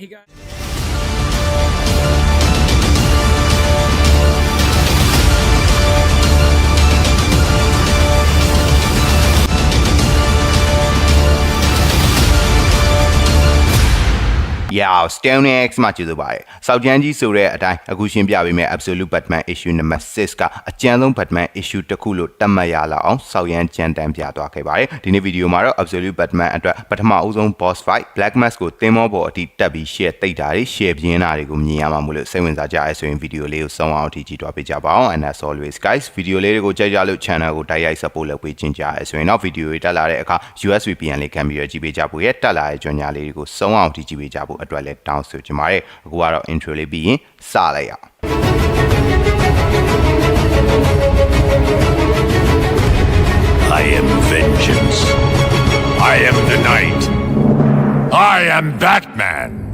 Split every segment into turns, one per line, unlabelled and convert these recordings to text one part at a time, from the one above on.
Hey guys.
Yeah, Stone X မှာကျေးဇူးပါတယ်။စောက်ကျန်းကြီးဆိုတဲ့အတိုင်းအခုရှင်းပြပေးမယ် Absolute Batman Issue number 6ကအကျဉ်းဆုံး Batman Issue တစ်ခုလို့တတ်မှတ်ရလောက်အောင်စောက်ရန်ကြမ်းတမ်းပြသွားခဲ့ပါတယ်။ဒီနေ့ဗီဒီယိုမှာတော့ Absolute Batman အတွက်ပထမအဦးဆုံး boss fight Black Mask ကိုသင်္ဘောပေါ်အထိတက်ပြီး share တိတ်တာတွေ share ပြင်းတာတွေကိုမြင်ရမှာမို့လို့စိတ်ဝင်စားကြရဲဆိုရင်ဗီဒီယိုလေးကိုဆုံးအောင်အထိကြည့်သွားပေးကြပါအောင် and as always guys ဗီဒီယိုလေးတွေကိုကြိုက်ကြလို့ channel ကိုတိုက်ရိုက် support လုပ်ပေးခြင်းကြရဲဆိုရင်တော့ဗီဒီယိုတွေတက်လာတဲ့အခါ US VPN လေးခံပြီးတော့ကြည့်ပေးကြဖို့ရဲ့တက်လာတဲ့ကြော်ညာလေးတွေကိုဆုံးအောင်အထိကြည့်ပေးကြဖို့အတွက်လည်းတောင်းဆိုချင်ပါတယ်အခုကတော့ intro လေးပြီးရင်စလိုက်ရအောင်
I am vengeance. I am the night. I am Batman.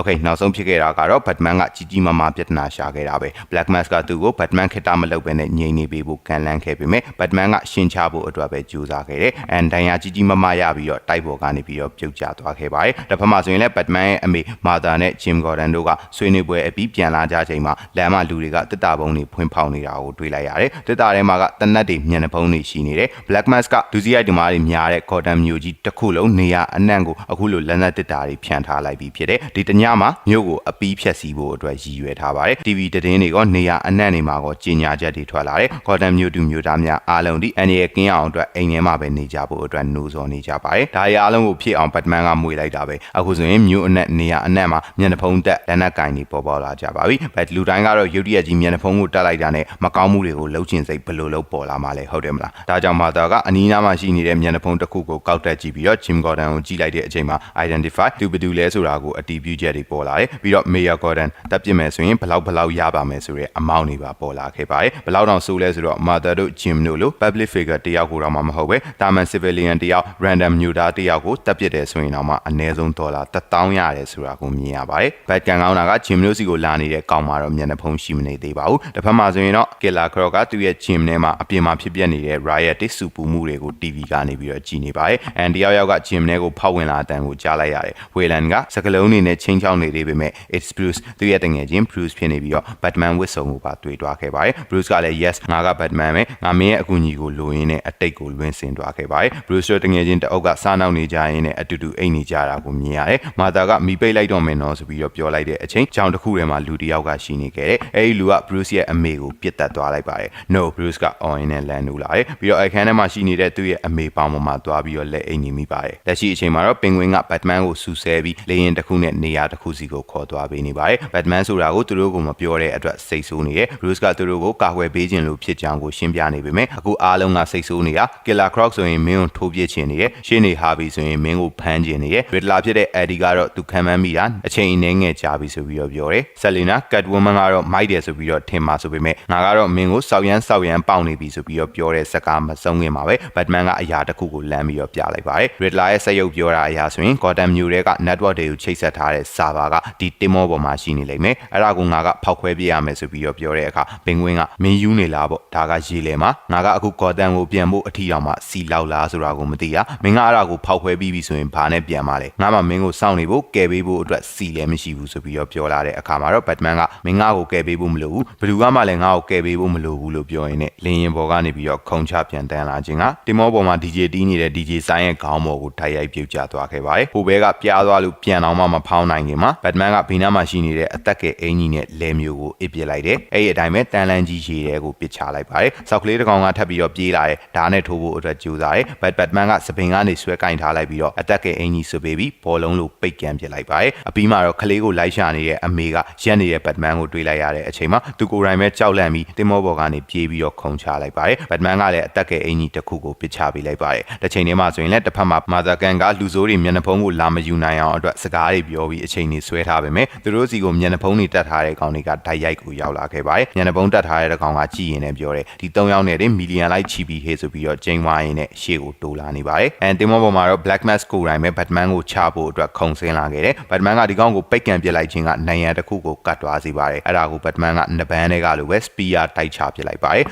Okay နောက်ဆုံးဖြစ်ခဲ့တာကတော့ Batman ကကြီးကြီးမားမားပြဿနာရှာခဲ့တာပဲ Black Mask ကသူ့ကို Batman ခက်တာမလုပ်ဘဲနဲ့ငြိမ်နေပေးဖို့ကန်လန်းခဲ့ပေမဲ့ Batman ကရှင်းချဖို့အတွက်ပဲကြိုးစားခဲ့တယ်။ and ဒဏ်ရာကြီးကြီးမားမားရပြီးတော့တိုက်ပေါ်ကနေပြီးတော့ပြုတ်ကျသွားခဲ့ပါတယ်။တစ်ဖက်မှာဆိုရင်လည်း Batman ရဲ့အမေ Martha နဲ့ Jim Gordon တို့ကဆွေးနွေးပွဲအပြီးပြန်လာကြချိန်မှာလမ်းမှာလူတွေကတစ်တာပုံတွေဖွင့်ဖောက်နေတာကိုတွေ့လိုက်ရတယ်။တစ်တာထဲမှာကတနတ်တွေမျက်နှာဖုံးတွေရှိနေတယ်။ Black Mask ကဒုစရိုက်ဒီမားတွေများတဲ့ Gordon မျိုးကြီးတစ်ခုလုံးနေရာအနှံ့ကိုအခုလိုလက်နက်တစ်တာတွေဖြန့်ထားလိုက်ပြီးဖြစ်တယ်။ဒီတညမှာမြို့ကိုအပီးဖြတ်စီဖို့အတွက်ရည်ရွယ်ထားပါတယ်။ TV သတင်းတွေကနေရာအနှံ့နေမှာကောကြီးညာချက်တွေထွက်လာတယ်။ Gordon မျိုးတူမျိုးသားများအားလုံးဒီအန်ရကင်းအောင်အတွက်အိမ်ထဲမှာပဲနေကြဖို့အတွက်နှိုးဆော်နေကြပါတယ်။ဒါရီအားလုံးကိုဖြစ်အောင် Batman ကမွေလိုက်တာပဲ။အခုဆိုရင်မြို့အနှံ့နေရာအနှံ့မှာမျက်နှာဖုံးတက်လက်နက်ကင်တွေပေါ်ပေါ်လာကြပါပြီ။ဘတ်လူတိုင်းကတော့ရုတ်တရက်ကြီးမျက်နှာဖုံးကိုတက်လိုက်တာနဲ့မကောင်းမှုတွေကိုလှုပ်ချင်စိတ်ဘယ်လိုလုပ်ပေါ်လာမှလဲဟုတ်တယ်မလား။ဒါကြောင့်မာသာကအနီးနားမှာရှိနေတဲ့မျက်နှာဖုံးတစ်ခုကိုကောက်တက်ကြည့်ပြီးတော့ Jim Gordon ကိုကြည့်လိုက်တဲ့အချိန်မှာ identify သူဘယ်သူလဲဆိုတာကိုအတည်ပြုချက်တွေပေါ်လာတယ်။ပြီးတော့ Mayor Gordon တက်ပြစ်မယ်ဆိုရင်ဘလောက်ဘလောက်ရပါမယ်ဆိုတဲ့အမောင့်တွေပါပေါ်လာခဲ့ပါတယ်။ဘလောက်တောင်ဆိုးလဲဆိုတော့ Mother တို့ Jim တို့လို public figure တယောက်ကိုတော့မှမဟုတ်ပဲတာမန် civilian တယောက် random မျိုးသားတယောက်ကိုတက်ပြစ်တယ်ဆိုရင်တော့မှအနည်းဆုံးဒေါ်လာ1000ရတယ်ဆိုတာကိုမြင်ရပါတယ်။ Bad ကန်ကောင်းတာက Jim တို့စီကိုလာနေတဲ့ကောင်မှာတော့မျက်နှာဖုံးရှိမနေသေးပါဘူး။တစ်ဖက်မှာဆိုရင်တော့ Killer Croc ကသူ့ရဲ့ Jim ထဲမှာအပြင်မှာဖြစ်ပျက်နေတဲ့ riot တိစုပူမှုတွေကို TV ကနေပြီးတော့ကြည်နေပါတယ်။ and တယောက်ယောက်က Jim ထဲကိုဖောက်ဝင်လာတဲ့အတန်ကိုကြားလိုက်ရတယ်။ Wayland ကစကလုံးနေနဲ့ချင်းချောင်းနေသေးပေမဲ့ it's Bruce သူ့ရဲ့တငယ်ချင်း Bruce ဖြစ်နေပြီးတော့ Batman ဝစ်စုံကိုပါတွေ့သွားခဲ့ပါတယ်။ Bruce ကလည်း yes ငါက Batman ပဲငါမင်းရဲ့အကူအညီကိုလိုရင်းနဲ့အတိတ်ကိုလွင့်စင်သွားခဲ့ပါတယ်။ Bruce တို့တငယ်ချင်းတအုပ်ကစားနောက်နေကြရင်းနဲ့အတူတူအိတ်နေကြတာကိုမြင်ရတယ်။ Martha ကမိပိတ်လိုက်တော့မယ်နော်ဆိုပြီးတော့ပြောလိုက်တဲ့အချိန်ကြောင်တစ်ခုထဲမှာလူတစ်ယောက်ကရှိနေခဲ့တယ်။အဲဒီလူက Bruce ရဲ့အမေကိုပြစ်တက်သွားလိုက်ပါတယ်။ No Bruce က on နဲ့လန်နူလာတယ်။ပြီးတော့အခန်းထဲမှာရှိနေတဲ့သူ့ရဲ့အမေပေါင်ပေါ်မှာသွားပြီးတော့လက်အိတ်နေမိပါတယ်။လက်ရှိအချိန်မှာတော့ပင်ဂဝင်းက Batman ကိုစူဆဲပြီးလေရင်တစ်ခုနဲ့နေရာတစ်ခုစီကိုခေါ်သွားပေးနေပါတယ်။ Batman ဆိုတာကိုသူတို့ကမပြောတဲ့အတွက်စိတ်ဆိုးနေတယ်။ Bruce ကသူတို့ကိုကာကွယ်ပေးခြင်းလို့ဖြစ်ကြောင်းကိုရှင်းပြနေပေမဲ့အခုအားလုံးကစိတ်ဆိုးနေတာ Killer Croc ဆိုရင်မင်းကိုထိုးပစ်ချင်နေတယ်။ရှင်းနေဟာပြီဆိုရင်မင်းကိုဖမ်းချင်နေတယ်။ Riddler ဖြစ်တဲ့ Eddie ကတော့သူခံမှန်းမိတာအချိန်အနည်းငယ်ကြာပြီဆိုပြီးတော့ပြောတယ်။ Selina Catwoman ကတော့မိုက်တယ်ဆိုပြီးတော့ထင်ပါဆိုပေမဲ့ငါကတော့မင်းကိုစောက်ရမ်းစောက်ရမ်းပေါက်နေပြီဆိုပြီးတော့ပြောတဲ့စကားမဆုံးခင်ပါပဲ။ Batman ကအရာတစ်ခုကိုလမ်းပြီးတော့ပြလိုက်ပါတယ်။ Riddler ရဲ့စက်ရုပ်ပြောတာအရာဆိုရင် Gotham မြို့ထဲက network တွေကိုချိတ်ဆက်ထားတဲ့ server ကဒီတင်မောပေါ်မှာရှိနေလိမ့်မယ်။အဲ့ဒါကိုငါကဖောက်ခွဲပြရမယ်ဆိုပြီးတော့ပြောတဲ့အခါပင်ဂဝင်းကမင်းယူနေလားပေါ့ဒါကရေလေမှာငါကအခု Gotham ကိုပြန်ဖို့အထီတောင်မှစီလောက်လားဆိုတာကိုမသိရမင်းကအဲ့ဒါကိုဖောက်ခွဲပြီးပြီဆိုရင်ဘာနဲ့ပြန်มาလဲငါမှမင်းကိုစောင့်နေဖို့ကယ်ပေးဖို့အတွက်စီလည်းမရှိဘူးဆိုပြီးတော့ပြောလာတဲ့အခါမှာတော့ Batman ကမင်းငါ့ကိုကယ်ပေးဖို့မလိုဘူးဘယ်သူကမှလည်းငါ့ကိုကယ်ပေးဖို့မလိုဘူးလို့ပြောရင်းနဲ့လင်းရင်ပေါ်ကနေပြီးတော့ခုံချပြန်တန်းလာခြင်းကတင်မောပေါ်မှာ DJ တီးနေတဲ့ DJ ဆိုင်ရဲ့ခေါင်းပေါ်ကိုတိုက်ရိုက်ပြုတ်ကျသွားခဲ့ပါတယ်ဟိုဘဲကပြားသွားလို့ပြန်အောင်မှမဖောင်းနိုင်ခင်မှာ Batman ကဘေးနားမှာရှိနေတဲ့အသက်ကဲအင်ကြီးနဲ့လဲမျိုးကိုအစ်ပစ်လိုက်တယ်အဲ့ဒီအတိုင်းပဲတန်လန်းကြီးရေတဲကိုပစ်ချလိုက်ပါတယ်စောက်ကလေးတစ်ကောင်ကထပ်ပြီးတော့ပြေးလာတယ်ဓာတ်နဲ့ထိုးဖို့အတွက်ကြိုးစားတယ်ဘတ်ဘတ်မန်ကစပင်ကနေဆွဲကင်ထားလိုက်ပြီးတော့အသက်ကဲအင်ကြီးဆွပေးပြီးဘောလုံးလိုပိတ်ကန်ပစ်လိုက်ပါတယ်အပြီးမှာတော့ကလေးကိုလိုက်ရှာနေတဲ့အမေကရက်နေတဲ့ဘတ်မန်ကိုတွေးလိုက်ရတဲ့အချိန်မှာသူကိုယ်တိုင်ပဲကြောက်လန့်ပြီးတင်မောဘော်ကနေပြေးပြီးတော့ခုံချလိုက်ပါတယ်ဘတ်မန်ကလည်းအသက်ကဲအင်ကြီးတစ်ခုကိုပစ်ချပေးလိုက်ပါတယ်တစ်ချိန်တည်းမှာဆိုရင်လည်းတစ်ဖက်မှာမာသာကန်ကလူဆိုးတွေမျက်နှာဖုံးကိုလာမယူနိုင်အောင်အတွက်စကားတွေပြောပြီးအချိန်ကြီးဆွဲထားပေမဲ့သူတို့စီကိုမျက်နှာဖုံးတွေတက်ထားတဲ့ကောင်တွေကဓာတ်ရိုက်ကိုရောက်လာခဲ့ပါတယ်မျက်နှာဖုံးတက်ထားတဲ့ကောင်ကကြည်ရင်လည်းပြောတယ်ဒီ၃ယောက်နဲ့တင်မီလီယံလိုက်ချီပြီးဟေးဆိုပြီးတော့ဂျိန်ဝိုင်းနဲ့ရှေ့ကိုတိုးလာနေပါတယ်အဲတင်မောပေါ်မှာတော့ Black Mask ကိုယ်တိုင်ပဲ Batman ကိုချဖို့အတွက်ခုံဆင်းလာခဲ့တယ် Batman ကဒီကောင်ကိုပိတ်ကန်ပစ်လိုက်ခြင်းကနိုင်ရန်တစ်ခုကိုကတ်သွားစေပါတယ်အဲ့ဒါကို Batman ကနဘန်းတွေကလိုပဲ spear တိုက်ချပစ်လိုက်ပါတယ်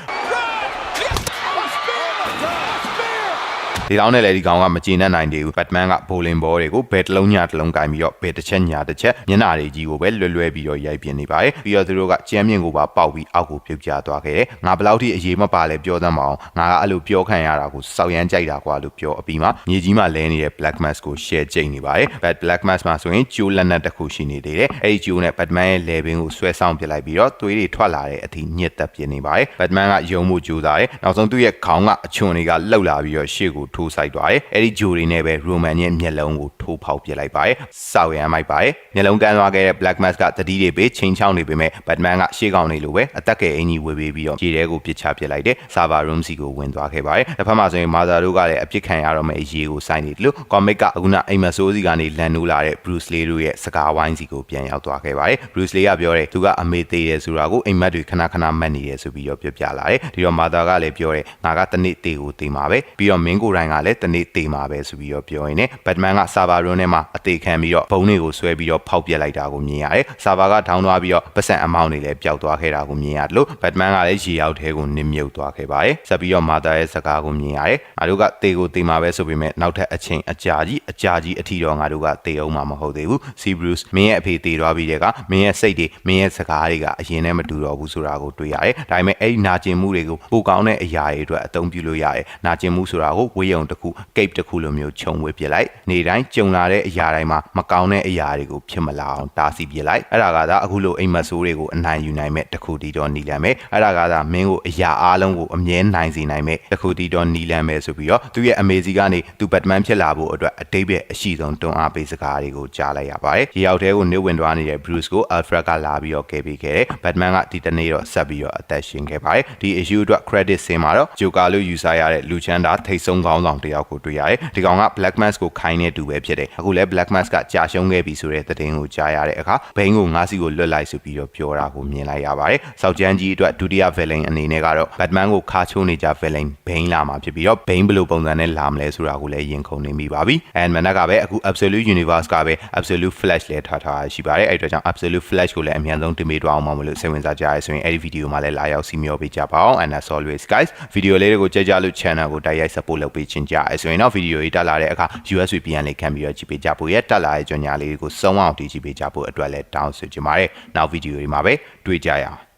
ဒီလောက်နဲ့လည်းဒီကောင်ကမကျေနပ်နိုင်သေးဘူးဘတ်မန်ကဘိုလင်ဘောတွေကိုဘယ်တစ်လုံးညာတစ်လုံးကင်ပြီးတော့ဘယ်တစ်ချက်ညာတစ်ချက်မျက်နှာတွေကြီးကိုပဲလွယ်လွယ်ပြီးတော့ရိုက်ပြနေပါတယ်ပြီးတော့သူတို့ကကြမ်းမြင့်ကိုပါပေါက်ပြီးအောက်ကိုပြုတ်ကျသွားခဲ့တယ်ငါဘယ်လောက်ထိအရေးမပါလဲပြောသမ်းမအောင်ငါကအဲ့လိုပြောခံရတာကိုစောက်ရမ်းကြိုက်တာကွာလို့ပြောအပြီးမှာမြေကြီးမှာလဲနေတဲ့ Black Mask ကို share ကျိတ်နေပါတယ် but Black Mask မှာဆိုရင်ကျိုးလက်နက်တစ်ခုရှိနေသေးတယ်အဲ့ဒီကျိုးနဲ့ Batman ရဲ့ level ကိုဆွဲဆောင်ပစ်လိုက်ပြီးတော့သွေးတွေထွက်လာတဲ့အထိညစ်သက်ပြနေပါတယ် Batman ကယုံမှုကြိုးစားတယ်နောက်ဆုံးသူ့ရဲ့ခေါင်းကအချွန်တွေကလှုပ်လာပြီးတော့ရှေ့ကိုထိုးဆိုင်သွားတယ်အဲ့ဒီဂျိုတွေနဲ့ပဲ Roman ရဲ့မျက်လုံးကိုထိုးဖောက်ပစ်လိုက်ပါတယ်စောက်ရမ်းမိုက်ပါတယ်မျက်လုံးကန်းသွားခဲ့တဲ့ Black Mask ကတတိတွေပေးချိန်ချောင်းနေပေမဲ့ Batman ကရှေ့ကောင်နေလိုပဲအသက်ကယ်အင်ကြီးဝေပေးပြီးတော့ခြေထဲကိုပစ်ချပစ်လိုက်တယ် server room စီကိုဝင်သွားခဲ့ပါတယ်တစ်ဖက်မှာဆိုရင် Mother တို့ကလည်းအပြစ်ခံရတော့မယ့်အရေးကိုစိုင်းနေတယ်လို့ comic ကအခုနအိမ်မဆိုးစီကနေလန်နိုးလာတဲ့ Bruce Lee တို့ရဲ့စကားဝိုင်းစီကိုပြန်ရောက်သွားခဲ့ပါတယ် Bruce Lee ကပြောတယ်သူကအမေသေးတယ်ဆိုတာကိုအိမ်မက်တွေခဏခဏမှတ်နေတယ်ဆိုပြီးတော့ပြောပြလာတယ်ဒီတော့ Mother ကလည်းပြောတယ်ငါကတနေ့တေကိုတေမှာပဲပြီးတော့မင်းကိုယ်တိုင်ကလည်းတနေ့တေမှာပဲဆိုပြီးတော့ပြောရင်းနဲ့ Batman က server room ထဲမှာအသေးခံပြီးတော့ဘုံတွေကိုဆွဲပြီးတော့ဖောက်ပြက်လိုက်တာကိုမြင်ရတယ် server ကထောင်းသွားပြီးတော့ပတ်စံအမောင်းတွေလည်းပျောက်သွားခဲ့တာကိုမြင်ရတယ်လို့ Batman ကလည်းရေရောက်ထဲကိုနစ်မြုပ်သွားခဲ့ပါတယ်ဆက်ပြီးတော့ Mother ရဲ့စကားကိုမြင်ရတယ်ငါတို့ကတေကိုတေမှာပဲဆိုပေမဲ့နောက်ထပ်အချိန်အကြာကြီးအကြာကြီးအထီတော့ငါတို့ကတေအောင်မှာမဟုတ်သေးဘူး C Bruce မင်းရဲ့အဖေတေသွားပြီးတဲ့ကမင်းရဲ့စိတ်တွေမင်းရဲ့စကားတွေကအရင်နဲ့မတူတော့ဘူးဆိုတာကိုတွေ့ရတယ်ဒါပေမဲ့အဲ့ဒီနာကျင်မှုတွေကိုပိုကောင်းတဲ့အရာတွေအတွက်အသုံးပြုလို့ရတယ်နာကျင်မှုဆိုတာကိုဝေးယုံတစ်ခု cape တစ်ခုလိုမျိုးခြုံဝေးပြလိုက်နေတိုင်းကြုံလာတဲ့အရာတိုင်းမှာမကောင်းတဲ့အရာတွေကိုဖြစ်မလာအောင်တားဆီးပြလိုက်အဲ့ဒါကသာအခုလိုအိမ်မက်ဆိုးတွေကိုအနိုင်ယူနိုင်မဲ့တစ်ခုတီတော့နီလန်ပဲအဲ့ဒါကသာမင်းကိုအရာအားလုံးကိုအမြဲနိုင်စေနိုင်မဲ့တစ်ခုတီတော့နီလန်ပဲဆိုပြီးတော့သူရဲ့အမေစီကနေသူဘတ်မန်ဖြစ်လာဖို့အတွက်အတိတ်ပဲအရှိဆုံးတွန်းအားပေးစကားတွေကိုကြားလိုက်ရပါတယ်။ဒီရောက်တဲ့ကိုနေဝင်သွားနေတဲ့ Bruce ကို Alfred ကလာပြီးတော့ကယ်ပေးခဲ့တယ်။ Batman ကဒီတနေ့တော့ဆက်ပြီးတော့အသက်ရှင်ခဲ့ပါတယ်။ဒီ issue အတွက် credit ဆင်းမှာတော့ Joker လို့ယူဆရတဲ့လူချမ်းသာထိတ်ဆုံးကောင်းဆောင်တစ်ယောက်ကိုတွေ့ရတယ်။ဒီကောင်က Black Mask ကိုခိုင်းနေတူပဲဖြစ်တယ်။အခုလည်း Black Mask ကကြာရှုံးခဲ့ပြီဆိုတဲ့သတင်းကိုကြားရတဲ့အခါဘိန်းကိုငါးစီကိုလွတ်လိုက်ဆိုပြီးတော့ပြောတာကိုမြင်လိုက်ရပါတယ်။စောက်ကျန်းကြီးအတွက်ဒုတိယ villain အနေနဲ့ကတော့ Batman ကိုခါချိုးနေကြ villain ဘိန်းလာမှာဖြစ်ပြီးတော့ဘိန်းဘယ်လိုပုံစံနဲ့လာမလဲဆိုတာကိုလည်းရင်ခုန်နေမိပါပြီ။ and မနက်ကပဲအခု Absolute Universe ကပဲ Absolute Flash လည်းထားထားရှိပါတယ်။အဲ့အတွက်ကြောင့် Absolute Flash ကိုလည်းအမြန်ဆုံးတင်ပေးတော့အောင်မလို့စိတ်ဝင်စားကြရဆိုရင်အဲ့ဒီဗီဒီယိုမှာလည်းလာရောက်စီမျောပေးကြပါအောင် and as always guys ဗီဒီယိုလေးတွေကိုကြည့်ကြလို့ channel ကိုတိုက်ရိုက် support လုပ်ပေးချင်ကြရဆိုရင်တော့ဗီဒီယိုကြီးတက်လာတဲ့အခါ USB VPN လေးခံပြီးတော့ကြည့်ပေးကြဖို့ရတက်လာတဲ့ကြော်ညာလေးတွေကိုစုံအောင်တည်ကြည့်ပေးကြဖို့အတွက်လည်းတောင်းဆိုချင်ပါတယ်။နောက်ဗီဒီယိုတွေမှာပဲတွေ့ကြရအောင်